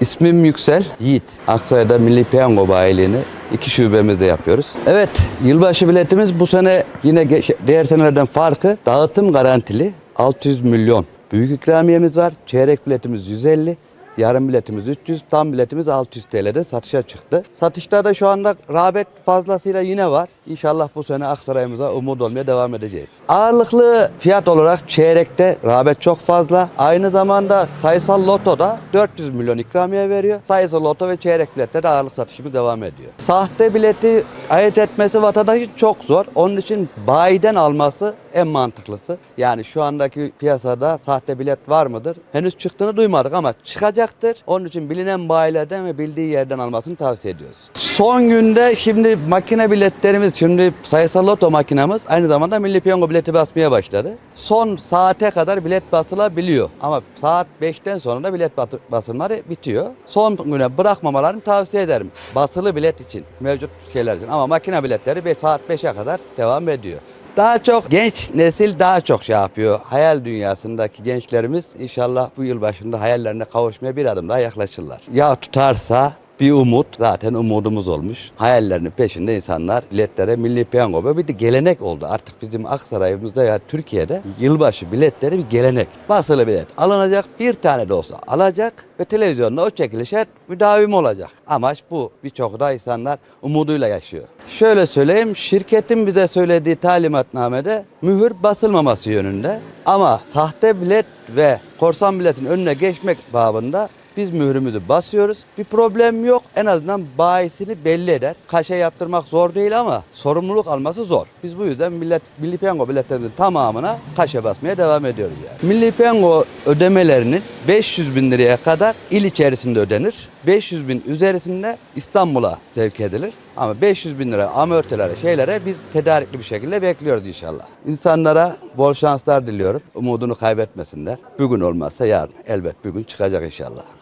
İsmim Yüksel Yiğit. Aksaray'da Milli Piyango bayiliğini iki şubemizde yapıyoruz. Evet, yılbaşı biletimiz bu sene yine diğer senelerden farkı dağıtım garantili 600 milyon. Büyük ikramiyemiz var. Çeyrek biletimiz 150. Yarım biletimiz 300, tam biletimiz 600 TL'de satışa çıktı. Satışlarda şu anda rağbet fazlasıyla yine var. İnşallah bu sene Aksaray'ımıza umut olmaya devam edeceğiz. Ağırlıklı fiyat olarak çeyrekte rağbet çok fazla. Aynı zamanda sayısal lotoda 400 milyon ikramiye veriyor. Sayısal loto ve çeyrek bilette de ağırlık satışımız devam ediyor. Sahte bileti ayırt etmesi vatandaşın çok zor. Onun için bayiden alması en mantıklısı. Yani şu andaki piyasada sahte bilet var mıdır? Henüz çıktığını duymadık ama çıkacaktır. Onun için bilinen bayilerden ve bildiği yerden almasını tavsiye ediyoruz. Son günde şimdi makine biletlerimiz, şimdi sayısal loto makinamız aynı zamanda milli piyango bileti basmaya başladı. Son saate kadar bilet basılabiliyor. Ama saat 5'ten sonra da bilet basımları bitiyor. Son güne bırakmamalarını tavsiye ederim. Basılı bilet için, mevcut şeyler için. Ama makine biletleri be- saat 5'e kadar devam ediyor. Daha çok genç nesil daha çok şey yapıyor. Hayal dünyasındaki gençlerimiz inşallah bu yıl başında hayallerine kavuşmaya bir adım daha yaklaşırlar. Ya tutarsa bir umut zaten umudumuz olmuş. Hayallerinin peşinde insanlar biletlere milli piyango böyle bir de gelenek oldu. Artık bizim Aksaray'ımızda ya Türkiye'de yılbaşı biletleri bir gelenek. Basılı bilet alınacak bir tane de olsa alacak ve televizyonda o çekilişe müdavim olacak. Amaç bu. Birçok da insanlar umuduyla yaşıyor. Şöyle söyleyeyim, şirketin bize söylediği talimatnamede mühür basılmaması yönünde. Ama sahte bilet ve korsan biletin önüne geçmek babında biz mührümüzü basıyoruz. Bir problem yok. En azından bayisini belli eder. Kaşe yaptırmak zor değil ama sorumluluk alması zor. Biz bu yüzden millet, Milli Piyango biletlerimizin tamamına kaşe basmaya devam ediyoruz yani. Milli Piyango ödemelerinin 500 bin liraya kadar il içerisinde ödenir. 500 bin üzerisinde İstanbul'a sevk edilir. Ama 500 bin lira amortilere şeylere biz tedarikli bir şekilde bekliyoruz inşallah. İnsanlara bol şanslar diliyorum. Umudunu kaybetmesinler. Bugün olmazsa yarın elbet bir gün çıkacak inşallah.